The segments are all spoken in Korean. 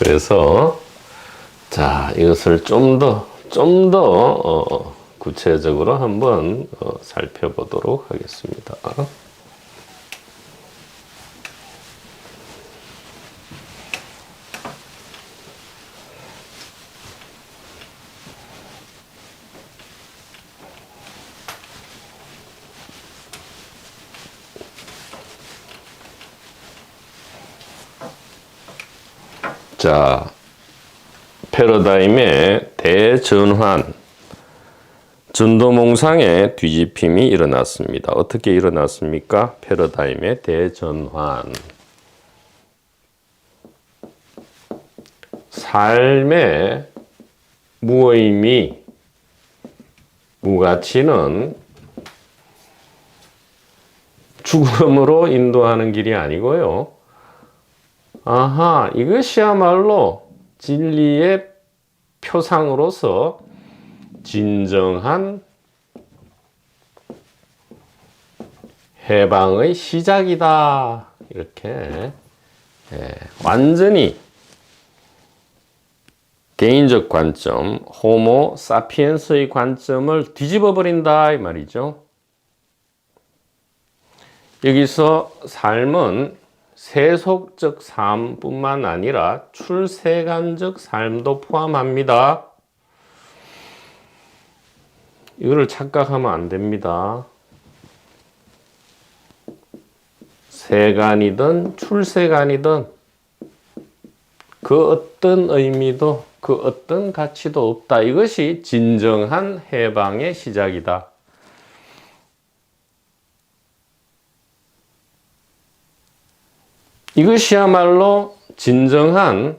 그래서 자 이것을 좀더 좀 더 어, 구체적으로 한번 어, 살펴보도록 하겠습니다. 자, 패러다임의 대전환. 전도몽상의 뒤집힘이 일어났습니다. 어떻게 일어났습니까? 패러다임의 대전환. 삶의 무의미, 무가치는 죽음으로 인도하는 길이 아니고요. 아하, 이것이야말로 진리의 표상으로서 진정한 해방의 시작이다. 이렇게 예, 완전히 개인적 관점, 호모 사피엔스의 관점을 뒤집어 버린다 이 말이죠. 여기서 삶은 세속적 삶뿐만 아니라 출세관적 삶도 포함합니다. 이거를 착각하면 안 됩니다. 세간이든 출세간이든 그 어떤 의미도 그 어떤 가치도 없다. 이것이 진정한 해방의 시작이다. 이것이야말로 진정한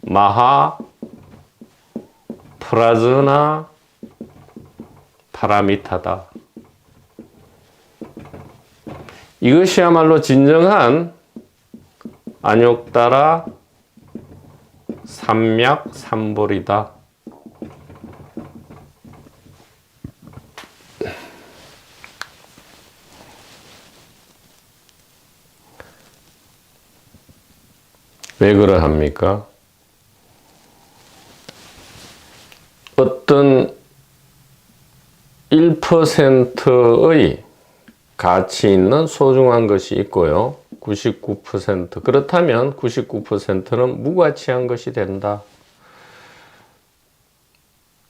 마하 프라즈나 파라미타다. 이것이야말로 진정한 안욕따라 삼맥 삼볼이다. 왜 그러합니까? 어떤 1%의 가치 있는 소중한 것이 있고요. 99% 그렇다면 99%는 무가치한 것이 된다.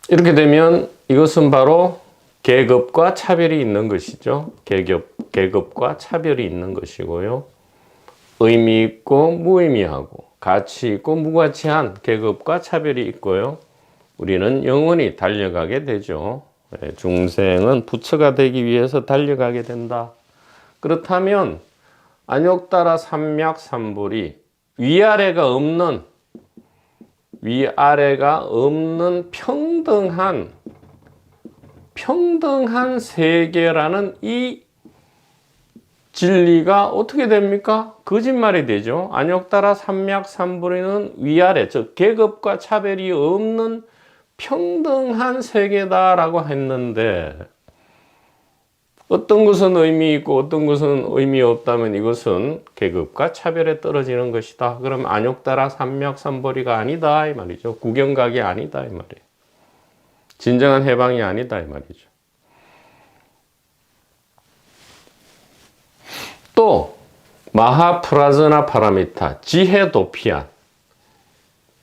이렇게 되면 이것은 바로 계급과 차별이 있는 것이죠. 계급, 계급과 차별이 있는 것이고요. 의미 있고 무의미하고 가치 있고 무가치한 계급과 차별이 있고요. 우리는 영원히 달려가게 되죠. 예, 중생은 부처가 되기 위해서 달려가게 된다. 그렇다면 안욕따라 삼맥 삼불이 위아래가 없는 위아래가 없는 평등한 평등한 세계라는 이 진리가 어떻게 됩니까? 거짓말이 되죠. 안욕 따라 삼맥 삼불이는 위아래, 즉 계급과 차별이 없는 평등한 세계다라고 했는데 어떤 것은 의미 있고 어떤 것은 의미 없다면 이것은 계급과 차별에 떨어지는 것이다. 그럼 안욕 따라 삼맥 삼벌이가 아니다 이 말이죠. 구경각이 아니다 이 말이에요. 진정한 해방이 아니다 이 말이죠. 또 마하프라즈나 파라미타 지혜 도피안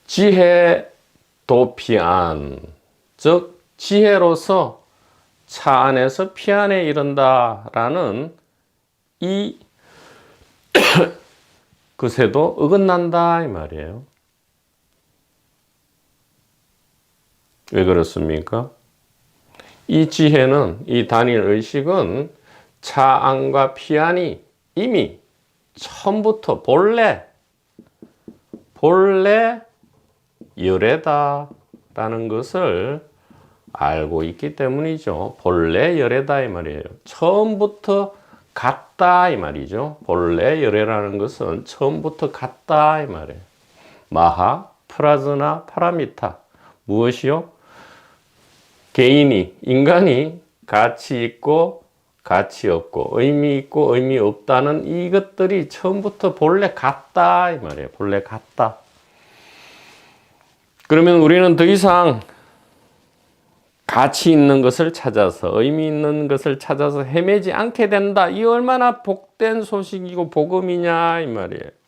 지혜 도피안 즉 지혜로서 차 안에서 피안에 이른다라는 이 그새도 어긋난다 이 말이에요. 왜 그렇습니까? 이 지혜는 이 단일 의식은 차안과 피안이 이미 처음부터 본래 본래 열애다라는 것을 알고 있기 때문이죠. 본래 열애다 이 말이에요. 처음부터 같다 이 말이죠. 본래 열애라는 것은 처음부터 같다 이 말이에요. 마하, 프라즈나, 파라미타 무엇이요? 개인이 인간이 가치 있고 가치 없고 의미 있고 의미 없다는 이것들이 처음부터 본래 같다 이 말이에요. 본래 같다. 그러면 우리는 더 이상 가치 있는 것을 찾아서 의미 있는 것을 찾아서 헤매지 않게 된다. 이 얼마나 복된 소식이고 복음이냐 이 말이에요.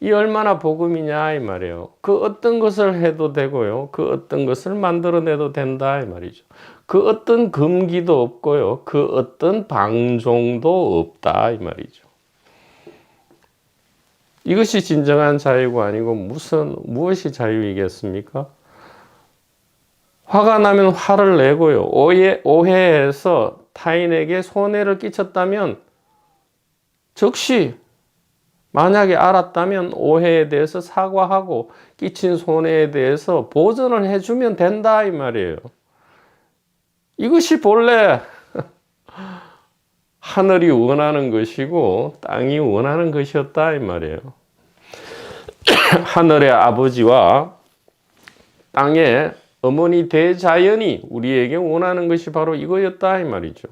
이 얼마나 복음이냐 이 말이에요. 그 어떤 것을 해도 되고요. 그 어떤 것을 만들어내도 된다 이 말이죠. 그 어떤 금기도 없고요. 그 어떤 방종도 없다 이 말이죠. 이것이 진정한 자유가 아니고 무슨 무엇이 자유이겠습니까? 화가 나면 화를 내고요. 오해, 오해해서 타인에게 손해를 끼쳤다면 즉시 만약에 알았다면 오해에 대해서 사과하고 끼친 손해에 대해서 보전을 해주면 된다 이 말이에요. 이것이 본래 하늘이 원하는 것이고 땅이 원하는 것이었다 이 말이에요. 하늘의 아버지와 땅의 어머니 대자연이 우리에게 원하는 것이 바로 이거였다 이 말이죠.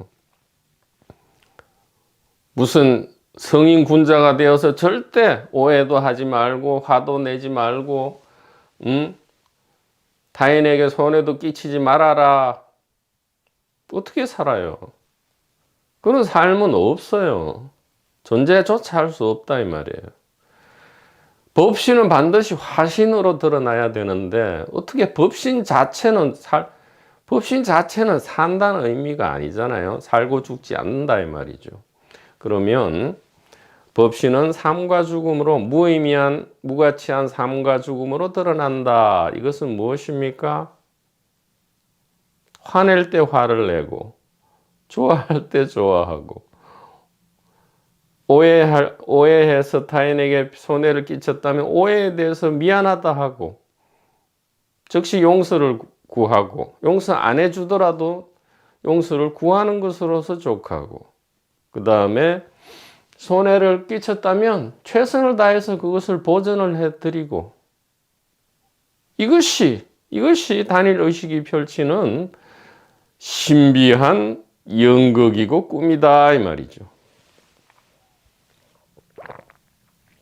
무슨 성인 군자가 되어서 절대 오해도 하지 말고 화도 내지 말고 음? 타인에게 손해도 끼치지 말아라. 어떻게 살아요? 그런 삶은 없어요. 존재조차 할 수 없다 이 말이에요. 법신은 반드시 화신으로 드러나야 되는데 어떻게 법신 자체는 살 법신 자체는 산다는 의미가 아니잖아요. 살고 죽지 않는다 이 말이죠. 그러면 법신은 삶과 죽음으로 무의미한 무가치한 삶과 죽음으로 드러난다. 이것은 무엇입니까? 화낼 때 화를 내고 좋아할 때 좋아하고 오해할, 오해해서 타인에게 손해를 끼쳤다면 오해에 대해서 미안하다 하고 즉시 용서를 구하고 용서 안 해주더라도 용서를 구하는 것으로서 족하고 그 다음에 손해를 끼쳤다면 최선을 다해서 그것을 보전을 해드리고 이것이 이것이 단일 의식이 펼치는 신비한 연극이고 꿈이다 이 말이죠.